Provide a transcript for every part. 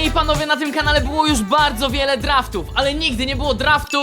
Panie i panowie, na tym kanale było już bardzo wiele draftów, ale nigdy nie było draftu,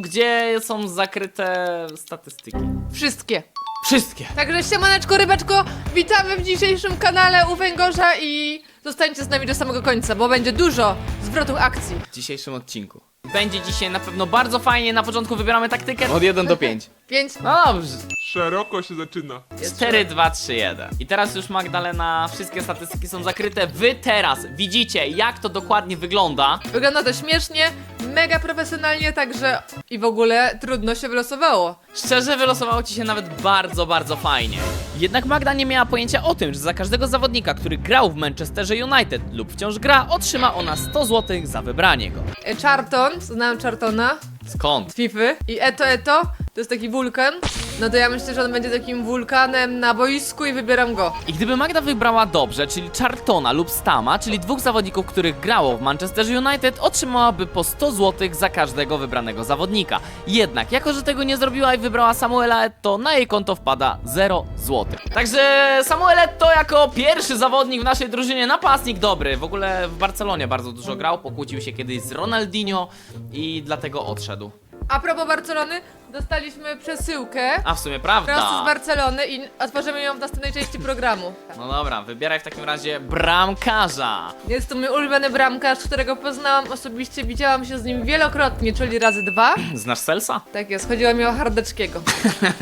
gdzie są zakryte statystyki. Wszystkie. Wszystkie. Także siemaneczko, rybeczko, witamy w dzisiejszym kanale u Węgorza i zostańcie z nami do samego końca, bo będzie dużo zwrotów akcji. W dzisiejszym odcinku. Będzie dzisiaj na pewno bardzo fajnie. Na początku wybieramy taktykę od 1 do 5. Więc No dobrze. Szeroko się zaczyna. 4, 2, 3, 1. I teraz już Magdalena, wszystkie statystyki są zakryte. Wy teraz widzicie, jak to dokładnie wygląda. wygląda to śmiesznie, mega profesjonalnie, także i w ogóle trudno się wylosowało. Szczerze, wylosowało ci się nawet bardzo, bardzo fajnie. Jednak Magda nie miała pojęcia o tym, że za każdego zawodnika, który grał w Manchesterze United lub wciąż gra, otrzyma ona 100 zł za wybranie go. E, Charlton, znam Charltona Skąd? z Fify i Eto Eto, to jest taki wulkan. No to ja myślę, że on będzie takim wulkanem na boisku i wybieram go. I gdyby Magda wybrała dobrze, czyli Charltona lub Stama, czyli dwóch zawodników, których grało w Manchester United, otrzymałaby po 100 zł za każdego wybranego zawodnika. Jednak, jako że tego nie zrobiła i wybrała Samuela Etto, na jej konto wpada 0 zł. Także Samuel Etto jako pierwszy zawodnik w naszej drużynie, napastnik dobry. W ogóle w Barcelonie bardzo dużo grał, pokłócił się kiedyś z Ronaldinho i dlatego odszedł. A propos Barcelony, dostaliśmy przesyłkę A w sumie prosto z prawda. Barcelony i otworzymy ją w następnej części programu. No dobra, wybieraj w takim razie bramkarza. Jest to mój ulubiony bramkarz, którego poznałam osobiście, widziałam się z nim wielokrotnie, czyli razy dwa. Znasz Celsa? Tak jest, chodziło mi o Hardeczkiego.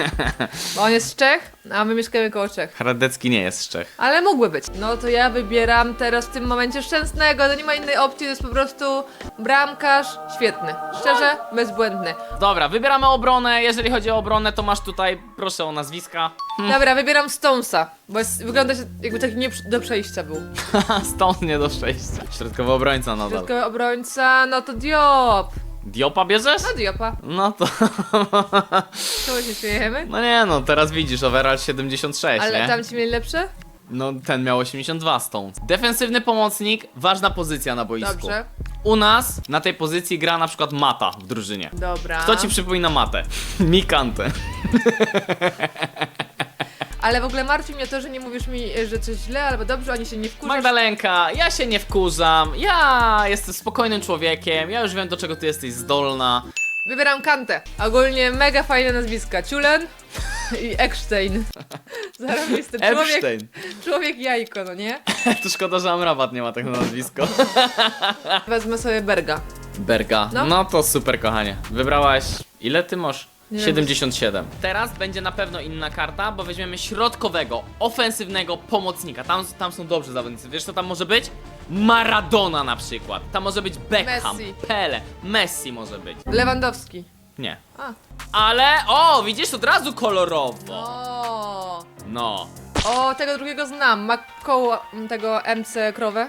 Bo on jest z Czech, a my mieszkamy koło Czech. Hradecki nie jest z Czech. Ale mógłby być. No to ja wybieram teraz w tym momencie Szczęsnego, to nie ma innej opcji, to jest po prostu bramkarz świetny. Szczerze, bezbłędny. Dobra, wybieramy obronę. Jeżeli chodzi o obronę, to masz tutaj, proszę o nazwiska. Dobra, wybieram Stonesa, bo jest, wygląda się jakby taki nie do przejścia był. Stąd nie do przejścia. Środkowy obrońca nadal. Środkowy obrońca, no to Diop. Diopa bierzesz? No Diopa. No to... Czemu się śmiejemy? No nie no, teraz widzisz, overall 76, Ale nie? tam ci mieli lepsze? No ten miał 82 stąd. Defensywny pomocnik, ważna pozycja na boisku. Dobrze. U nas na tej pozycji gra na przykład Mata w drużynie. Dobra. Kto ci przypomina Matę? Mikante. Ale w ogóle martwi mnie to, że nie mówisz mi, że coś źle albo dobrze, ani się nie wkurzasz. Magdalenka, ja się nie wkurzam, ja jestem spokojnym człowiekiem, ja już wiem do czego ty jesteś zdolna. Wybieram Kantę. Ogólnie mega fajne nazwiska. Ciulen i Eckstein. Zarobisty człowiek, Epstein. człowiek jajko, no nie? To szkoda, że Amrabat nie ma tego nazwisko. Wezmę sobie Berga. Berga. No. No. to super, kochanie. Wybrałaś. Ile ty masz? Nie wiem. 77. Teraz będzie na pewno inna karta, bo weźmiemy środkowego, ofensywnego pomocnika. Tam, tam są dobrzy zawodnicy. Wiesz, co tam może być? Maradona na przykład. Tam może być Beckham, Messi. Pele, Messi może być. Lewandowski. Nie. A. Ale, o, widzisz, od razu kolorowo. No. O, tego drugiego znam. Ma koło m, tego MC krowę.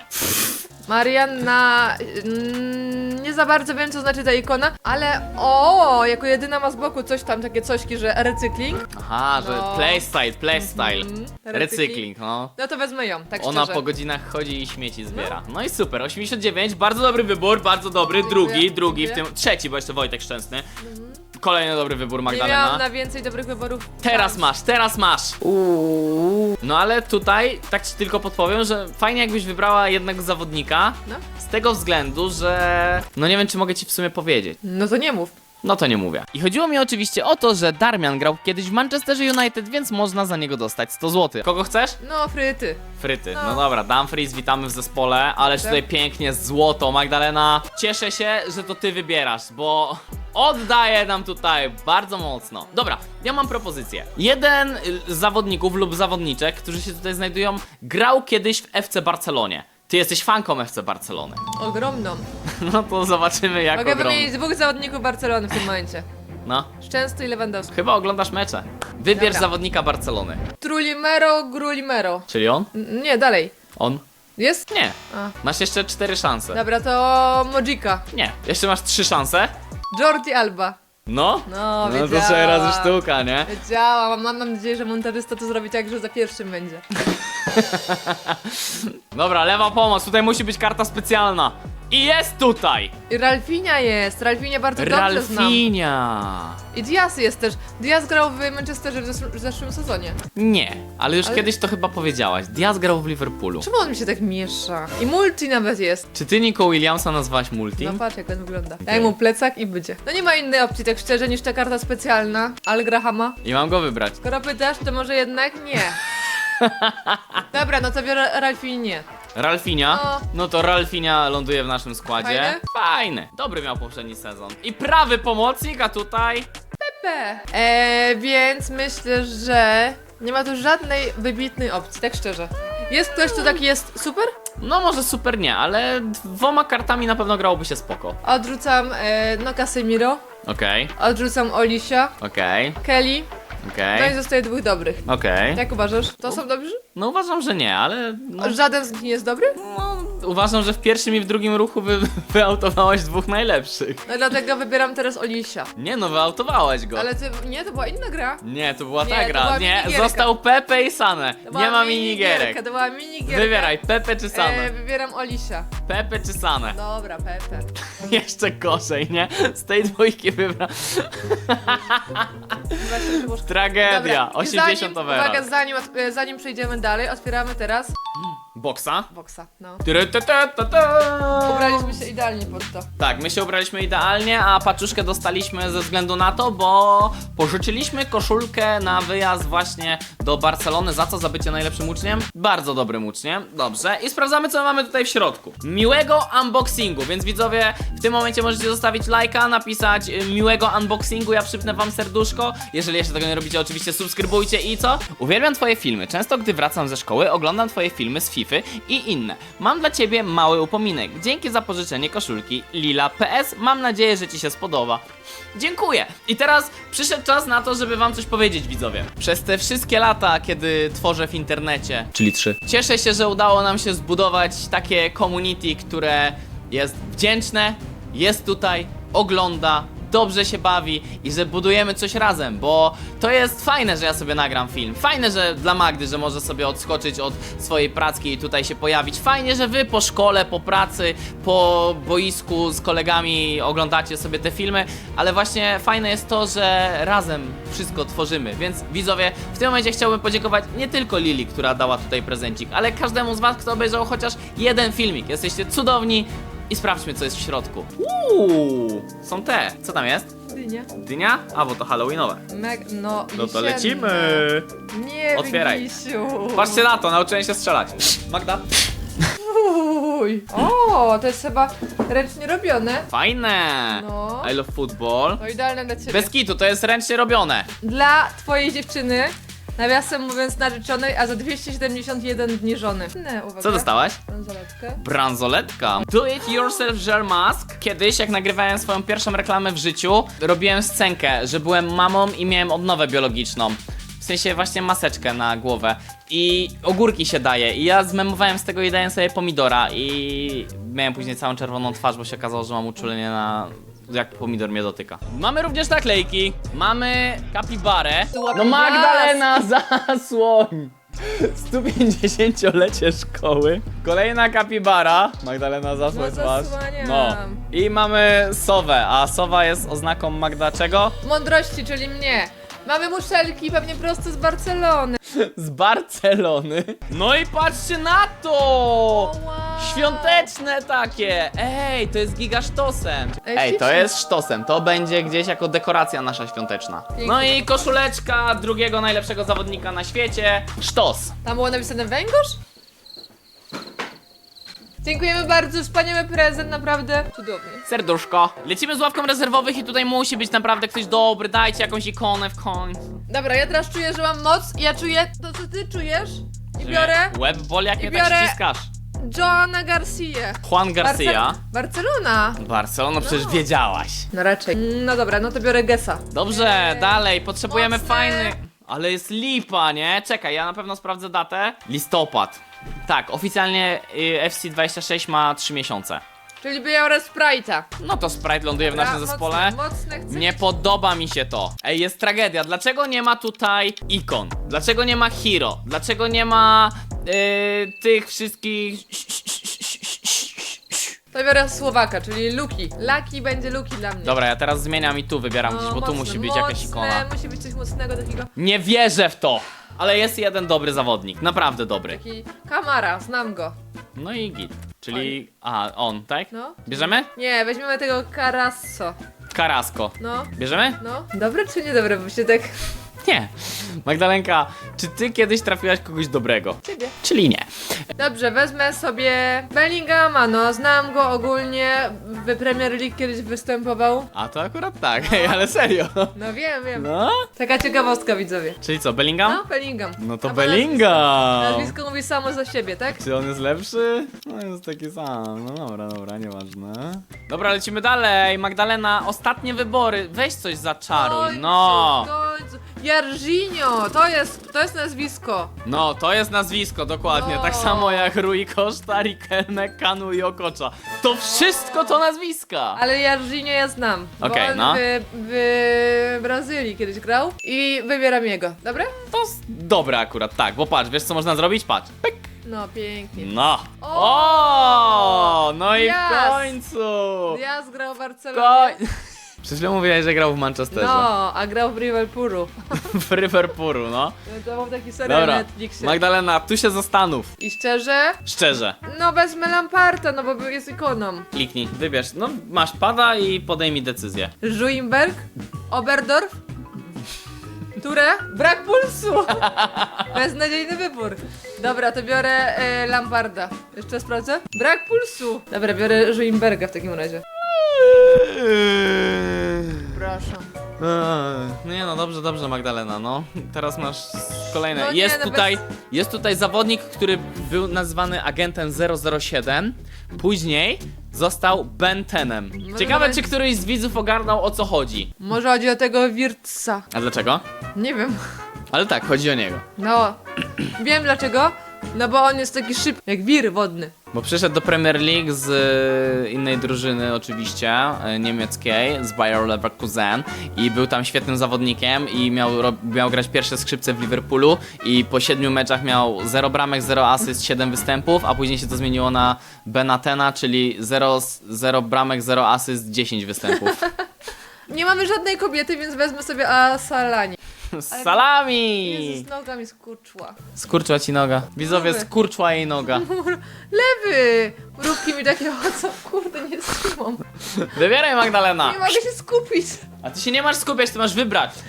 Marian na... Mm, nie za bardzo wiem, co znaczy ta ikona, ale o, jako jedyna ma z boku coś tam, takie cośki, że recykling. Aha, że No. playstyle, playstyle. Mhm. Recykling, no. No to wezmę ją, tak Ona szczerze. po godzinach chodzi i śmieci zbiera. No i super, 89, bardzo dobry wybór, bardzo dobry. Drugi, drugi, w dziękuję. tym trzeci, bo jeszcze Wojtek Szczęsny. Kolejny dobry wybór Nie Magdalena. miałam na więcej dobrych wyborów. Teraz szans. masz, teraz masz. No ale tutaj tak ci tylko podpowiem, że fajnie jakbyś wybrała jednego zawodnika. No. Z tego względu, że no nie wiem czy mogę ci w sumie powiedzieć. No to nie mów. No to nie mówię. I chodziło mi oczywiście o to, że Darmian grał kiedyś w Manchesterze United, więc można za niego dostać 100 zł. Kogo chcesz? No, fryty. Fryty. No, No. dobra, Dumfries, witamy w zespole, ależ tutaj pięknie złoto, Magdalena. Cieszę się, że to ty wybierasz, bo oddaję nam tutaj bardzo mocno. Dobra, ja mam propozycję. Jeden y, z zawodników lub zawodniczek, którzy się tutaj znajdują, grał kiedyś w FC Barcelonie. Ty jesteś fanką FC Barcelony. Ogromną. No to zobaczymy jak Mogę ogromny. wymienić dwóch zawodników Barcelony w tym momencie. No, Szczęsny i Lewandowski. chyba oglądasz mecze. Wybierz Dobra. zawodnika Barcelony. Trulimero, Grulimero. Czyli on? N- Nie, dalej. On? Jest? Nie. A. Masz jeszcze cztery szanse. Dobra, to Mojika. Nie. Jeszcze masz trzy szanse. Jordi Alba. No? No, No to wiedziałam. cztery razy sztuka, nie? Wiedziałam, mam, mam nadzieję, że montażysta to zrobi tak, że za pierwszym będzie. Dobra, lewa pomoc, tutaj musi być karta specjalna. I jest tutaj! I Ralfinia jest, Ralfinia bardzo dobrze znam. Ralfinia. I Diaz jest też. Diaz grał w Manchesterze w zeszłym, w zeszłym sezonie. Nie, ale już Ale- kiedyś to chyba powiedziałaś. Diaz grał w Liverpoolu. Czemu on mi się tak miesza? I multi nawet jest. Czy ty Nico Williamsa nazwałaś multi? No patrz jak on wygląda. Daj mu plecak i będzie. No nie ma innej opcji tak szczerze niż ta karta specjalna Al Grahama. I mam go wybrać. Skoro pytasz, to może jednak nie. Dobra, no to biorę Ralfinię. Ralfinia? No. No to Ralfinia ląduje w naszym składzie. Fajny? Fajny. Dobry miał poprzedni sezon. I prawy pomocnik, a tutaj... P. Eee, więc myślę, że nie ma tu żadnej wybitnej opcji, tak szczerze. Jest ktoś, kto taki jest super? No może super nie, ale dwoma kartami na pewno grałoby się spoko. Odrzucam e, no Casemiro, Okej, odrzucam Olisia, okej, Kelly, no okej, i zostaje dwóch dobrych. okej. Jak uważasz? To są dobrzy? No uważam, że nie, ale... No, Żaden z nich nie jest dobry? no, uważam, że w pierwszym i w drugim ruchu wy, wyautowałaś dwóch najlepszych. No dlatego wybieram teraz Olisia. Nie no, wyautowałaś go. Ale ty, nie, to była inna gra. Nie, to była Nie, ta to gra. była Nie, minigierka. został Pepe i Sane. To była Nie ma minigierek. To była minigierka. Wybieraj, Pepe czy Sane. E, wybieram Olisia. Pepe czy Sane. Dobra, Pepe. Jeszcze gorzej, nie? Z tej dwójki wybra. Zobaczcie, czy może- Tragedia. Dobra, 80 zanim. Uwaga, zanim, e, zanim przejdziemy dalej, otwieramy teraz Boksa. boksa. No. Ubraliśmy się idealnie pod to. Tak, my się ubraliśmy idealnie, a paczuszkę dostaliśmy ze względu na to, bo pożyczyliśmy koszulkę na wyjazd właśnie do Barcelony. Za co? Za bycie najlepszym uczniem? Bardzo dobrym uczniem. Dobrze. I sprawdzamy, co mamy tutaj w środku. Miłego unboxingu, więc widzowie, w tym momencie możecie zostawić lajka, napisać y, miłego unboxingu, ja przypnę wam serduszko. Jeżeli jeszcze tego nie robicie, oczywiście subskrybujcie i co? Uwielbiam twoje filmy. Często, gdy wracam ze szkoły, oglądam twoje filmy z FIFA i inne. Mam dla ciebie mały upominek. Dzięki za pożyczenie koszulki Lila PS. Mam nadzieję, że ci się spodoba. Dziękuję. I teraz przyszedł czas na to, żeby wam coś powiedzieć, widzowie. Przez te wszystkie lata, kiedy tworzę w internecie, czyli trzy, cieszę się, że udało nam się zbudować takie community, które jest wdzięczne, jest tutaj, ogląda, dobrze się bawi i że budujemy coś razem, bo to jest fajne, że ja sobie nagram film. Fajne, że dla Magdy, że może sobie odskoczyć od swojej pracki i tutaj się pojawić. Fajnie, że wy po szkole, po pracy, po boisku z kolegami oglądacie sobie te filmy, ale właśnie fajne jest to, że razem wszystko tworzymy. Więc widzowie, w tym momencie chciałbym podziękować nie tylko Lili, która dała tutaj prezencik, ale każdemu z was, kto obejrzał chociaż jeden filmik. Jesteście cudowni. I sprawdźmy, co jest w środku. Uuu, są te. Co tam jest? Dynia. Dynia? A, bo to halloweenowe. Meg, no, No to lecimy! Nie, Otwieraj. Wigisiu. Patrzcie na to, nauczyłem się strzelać. Magda? Uj. O, to jest chyba ręcznie robione. Fajne! No. I love football. To idealne dla ciebie. Bez kitu, to jest ręcznie robione. Dla twojej dziewczyny, nawiasem mówiąc narzeczonej, a za 271 dni żony. Nie, uwaga. Co dostałaś? Bransoletkę. Bransoletka. Do it yourself gel mask. Kiedyś, jak nagrywałem swoją pierwszą reklamę w życiu, robiłem scenkę, że byłem mamą i miałem odnowę biologiczną. W sensie właśnie maseczkę na głowę. I ogórki się daje. I ja zmemowałem z tego i dałem sobie pomidora. I miałem później całą czerwoną twarz, bo się okazało, że mam uczulenie na. Jak pomidor mnie dotyka. Mamy również naklejki. Mamy kapibarę. No Magdalena zasłoń! 150-lecie szkoły. Kolejna kapibara. Magdalena zasłoń No, twarz. zasłaniam. No. I mamy sowę, a sowa jest oznaką Magda czego? Mądrości, czyli mnie. Mamy muszelki, pewnie prosto z Barcelony. Z Barcelony. No i patrzcie na to! wow. Świąteczne takie! Ej, to jest giga sztosem. Ej, Ej, to jest sztosem. To będzie gdzieś jako dekoracja nasza świąteczna. No i koszuleczka drugiego najlepszego zawodnika na świecie. Sztos. Tam było napisane węgorz? Dziękujemy bardzo, wspaniały prezent, naprawdę cudowny. Serduszko. Lecimy z ławką rezerwowych i tutaj musi być naprawdę ktoś dobry. Dajcie jakąś ikonę w końcu. Dobra, ja teraz czuję, że mam moc i ja czuję to, co ty czujesz. I biorę Łeb boli, jak i mnie tak biorę- ściskasz. Joana Garcia. Juan Garcia. Barcelona. Barcelona, przecież No. wiedziałaś. No raczej. No dobra, no to biorę Gesa. Dobrze, Eee, dalej, potrzebujemy mocne. fajny... Ale jest lipa, nie? Czekaj, ja na pewno sprawdzę datę. Listopad. Tak, oficjalnie y, FC26 ma 3 miesiące. Czyli biorę Sprite'a. No to Sprite ląduje w Dobra, naszym mocne, zespole. Mocne, chcę. Nie podoba mi się to. Ej, jest tragedia. Dlaczego nie ma tutaj ikon? Dlaczego nie ma hero? Dlaczego nie ma yy, tych wszystkich... To biorę Słowaka, czyli Luki. Lucky będzie Luki dla mnie. Dobra, ja teraz zmieniam i tu wybieram No, gdzieś, bo tu mocne, musi być jakaś mocne, ikona. Musi być coś mocnego takiego. Nie wierzę w to! Ale jest jeden dobry zawodnik, naprawdę dobry. Taki Kamara, znam go. No i git. Czyli. A, on, tak? No. Bierzemy? Nie, weźmiemy tego Carasso. Karasko. No, Bierzemy? no. Dobre czy niedobre? Bo się tak... Nie. Magdalenka, czy ty kiedyś trafiłaś kogoś dobrego? Ciebie. Czyli nie. Dobrze, wezmę sobie Bellingama, no znam go ogólnie, w Premier League kiedyś występował. A to akurat tak, hej, ale serio. No wiem, wiem. No? Taka ciekawostka widzowie. Czyli co, Bellingham? No, Bellingham. No to A bo Bellingham! Nazwisko mówi samo za siebie, tak? Czy on jest lepszy? No jest taki sam. No dobra, dobra, nieważne. Dobra, lecimy dalej. Magdalena, ostatnie wybory. Weź coś zaczaruj. Końcu, No. końcu. Jarzinio, to jest, to jest nazwisko. No, to jest nazwisko, dokładnie. No. Tak samo jak Rui Costa, Rikelme, Kanu i Okocza. To wszystko to nazwiska. Ale Jarzinio ja znam. bo Okej, on no. w, w Brazylii kiedyś grał i wybieram jego. Dobre? To s- dobre akurat, tak. Bo patrz, wiesz co można zrobić? Patrz. Pyk. No, pięknie. No. O! O! No i w Yes! końcu. Diaz grał w. Barcelonie. Przed chwilą mówiłeś, że grał w Manchesterze. No, a grał w Liverpoolu. W Liverpoolu, no. To był taki serial Dobra. Netflixie. Magdalena, tu się zastanów. I szczerze, Szczerze. no wezmę Lamparta, no bo jest ikoną. Kliknij, wybierz. No, masz pada i podejmij decyzję. Juimberg, Oberdorf, Ture, brak pulsu. Beznadziejny wybór. Dobra, to biorę e, Lamparda. Jeszcze sprawdzę. Brak pulsu. Dobra, biorę Juimberga w takim razie. Proszę. Eee, Nie no, dobrze, dobrze Magdalena, no. Teraz masz kolejne. No nie, jest no tutaj, bez- jest tutaj zawodnik, który był nazwany agentem 007. Później został Bentenem. Może Ciekawe, czy któryś z widzów ogarnął o co chodzi. Może chodzi o tego Wirtsa. A dlaczego? Nie wiem. Ale tak, chodzi o niego. No, wiem dlaczego. No bo on jest taki szybki, jak wir wodny. Bo przyszedł do Premier League z e, innej drużyny oczywiście, e, niemieckiej, z Bayer Leverkusen i był tam świetnym zawodnikiem i miał, ro- miał grać pierwsze skrzypce w Liverpoolu i po siedmiu meczach miał 0 bramek, 0 asyst, 7 występów, a później się to zmieniło na Benatena, czyli 0, 0 bramek, 0 asyst, 10 występów. Nie mamy żadnej kobiety, więc wezmę sobie Asalani. Z salami! Jezus, noga mi skurczła. Skurczyła ci noga. Widzowie, Nowy. skurczyła jej noga. Lewy! Mrówki mi takie chodzą, kurde, nie trzymam. Wybieraj Magdalena! Nie mogę się skupić. A ty się nie masz skupiać, ty masz wybrać.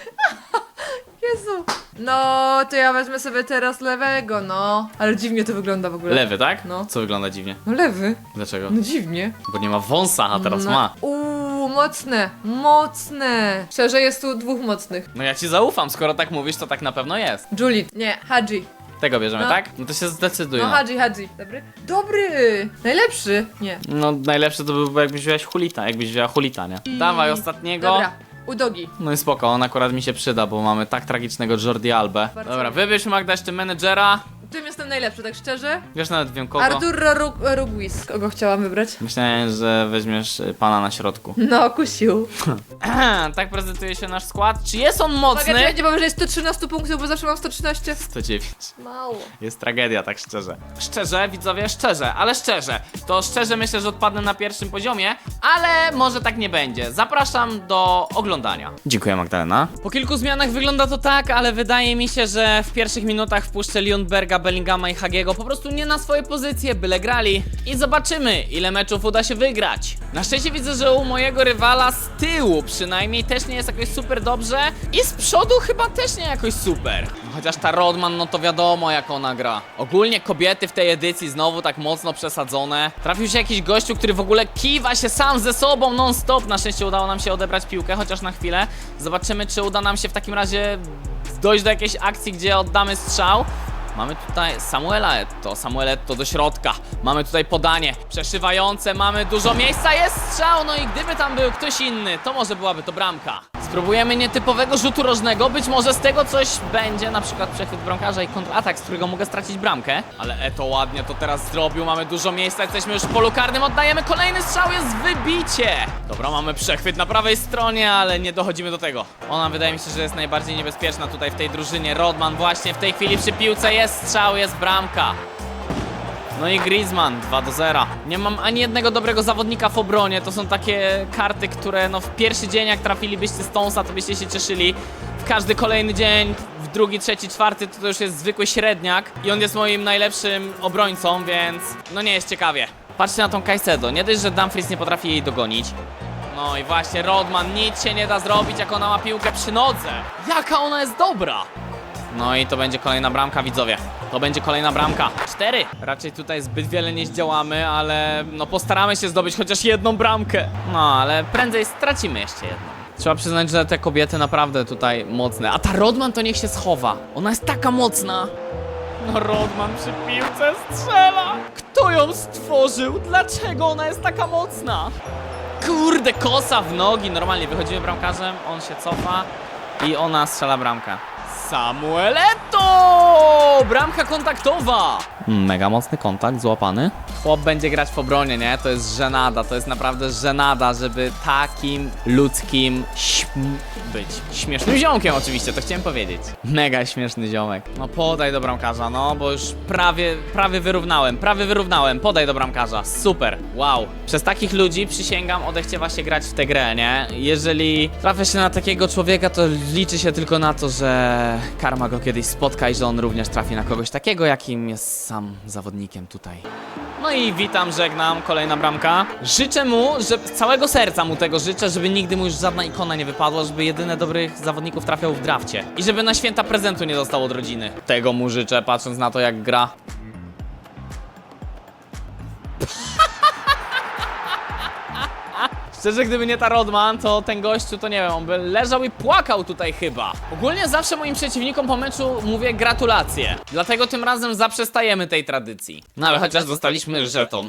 Jezu. No, to ja wezmę sobie teraz lewego, no. Ale dziwnie to wygląda w ogóle. Lewy, tak? No. Co wygląda dziwnie? No lewy. Dlaczego? No dziwnie. Bo nie ma wąsa, a teraz no. ma. Uuu, mocne, mocne. Szczerze, jest tu dwóch mocnych. No ja ci zaufam, skoro tak mówisz, to tak na pewno jest. Julie, nie, Hadzi. Tego bierzemy, No. tak? No to się zdecyduj. No, No, Hadzi, Hadzi. Dobry? Dobry! Najlepszy. Nie. no najlepsze to byłby jakbyś wziąłeś Hulita, jakbyś wzięła Hulita, nie? Dawaj ostatniego. Dobra, Udogi. No i spoko, on akurat mi się przyda, bo mamy tak tragicznego Jordi Albę. Bardzo Dobra, wybierz Magda jeszcze menedżera. Tym jestem najlepszy, tak szczerze. Wiesz nawet wiem kogo. Arturo Rug- Ruguis. Kogo chciałam wybrać? Myślałem, że weźmiesz y, pana na środku. No, kusił. tak prezentuje się nasz skład. Czy jest on Uwaga, mocny? że jest 113 punktów, bo zawsze mam 113. 109. Mało. Jest tragedia, tak szczerze. Szczerze, widzowie, szczerze, ale szczerze. To szczerze myślę, że odpadnę na pierwszym poziomie, ale może tak nie będzie. Zapraszam do oglądania. Dziękuję, Magdalena. Po kilku zmianach wygląda to tak, ale wydaje mi się, że w pierwszych minutach wpuszczę Lundberga, Bellingama i Hagiego po prostu nie na swoje pozycje, byle grali. I zobaczymy, ile meczów uda się wygrać. Na szczęście widzę, że u mojego rywala z tyłu przynajmniej też nie jest jakoś super dobrze i z przodu chyba też nie jakoś super. No Chociaż ta Rodman, no to wiadomo jak ona gra. Ogólnie kobiety w tej edycji znowu tak mocno przesadzone. Trafił się jakiś gościu, który w ogóle kiwa się sam ze sobą non-stop. Na szczęście udało nam się odebrać piłkę, chociaż na chwilę. Zobaczymy, czy uda nam się w takim razie dojść do jakiejś akcji, gdzie oddamy strzał. Mamy tutaj Samuela Etto, Samuel Etto do środka. Mamy tutaj podanie przeszywające, mamy dużo miejsca, jest strzał, no i gdyby tam był ktoś inny, to może byłaby to bramka. Spróbujemy nietypowego rzutu rożnego, być może z tego coś będzie, na przykład przechwyt bramkarza i kontratak, z którego mogę stracić bramkę. Ale Eto ładnie to teraz zrobił, mamy dużo miejsca, jesteśmy już w polu karnym, oddajemy kolejny strzał, jest wybicie! Dobra, mamy przechwyt na prawej stronie, ale nie dochodzimy do tego. Ona wydaje mi się, że jest najbardziej niebezpieczna tutaj w tej drużynie. Rodman właśnie w tej chwili przy piłce jest strzał, jest bramka. No i Griezmann 2 do 0. Nie mam ani jednego dobrego zawodnika w obronie. To są takie karty, które no w pierwszy dzień jak trafilibyście Stonesa, to byście się cieszyli. W każdy kolejny dzień, w drugi, trzeci, czwarty to, to już jest zwykły średniak i on jest moim najlepszym obrońcą, więc no nie jest ciekawie. Patrzcie na tą Kajsedo. Nie dość, że Dumfries nie potrafi jej dogonić. No i właśnie Rodman, nic się nie da zrobić, jak ona ma piłkę przy nodze. Jaka ona jest dobra! No i to będzie kolejna bramka, widzowie. To będzie kolejna bramka. Cztery. Raczej tutaj zbyt wiele nie zdziałamy, ale no postaramy się zdobyć chociaż jedną bramkę. No, ale prędzej stracimy jeszcze jedną. Trzeba przyznać, że te kobiety naprawdę tutaj mocne. A ta Rodman to niech się schowa. Ona jest taka mocna. No Rodman przy piłce strzela. Kto ją stworzył? Dlaczego ona jest taka mocna? Kurde, kosa w nogi. Normalnie wychodzimy bramkarzem, on się cofa i ona strzela bramkę. Samuel Eto'o! Bramka kontaktowa! Mega mocny kontakt, złapany. Chłop będzie grać w obronie, nie? To jest żenada, to jest naprawdę żenada, żeby takim ludzkim śm być. Śmiesznym ziomkiem oczywiście, to chciałem powiedzieć. Mega śmieszny ziomek. No podaj do bramkarza, no, bo już prawie, prawie wyrównałem, prawie wyrównałem. Podaj do bramkarza, super, wow. Przez takich ludzi, przysięgam, odechciewa się grać w tę grę, nie? Jeżeli trafia się na takiego człowieka, to liczy się tylko na to, że karma go kiedyś spotka i że on również trafi na kogoś takiego, jakim jest sam zawodnikiem tutaj. No i witam, żegnam, kolejna bramka. Życzę mu, że z całego serca mu tego życzę, żeby nigdy mu już żadna ikona nie wypadła, żeby jedyne dobrych zawodników trafiał w drafcie. I żeby na święta prezentu nie dostał od rodziny. Tego mu życzę, patrząc na to jak gra. Szczerze, gdyby nie ta Rodman, to ten gościu, to nie wiem, on by leżał i płakał tutaj chyba. Ogólnie zawsze moim przeciwnikom po meczu mówię gratulacje. Dlatego tym razem zaprzestajemy tej tradycji. No ale chociaż dostaliśmy żeton.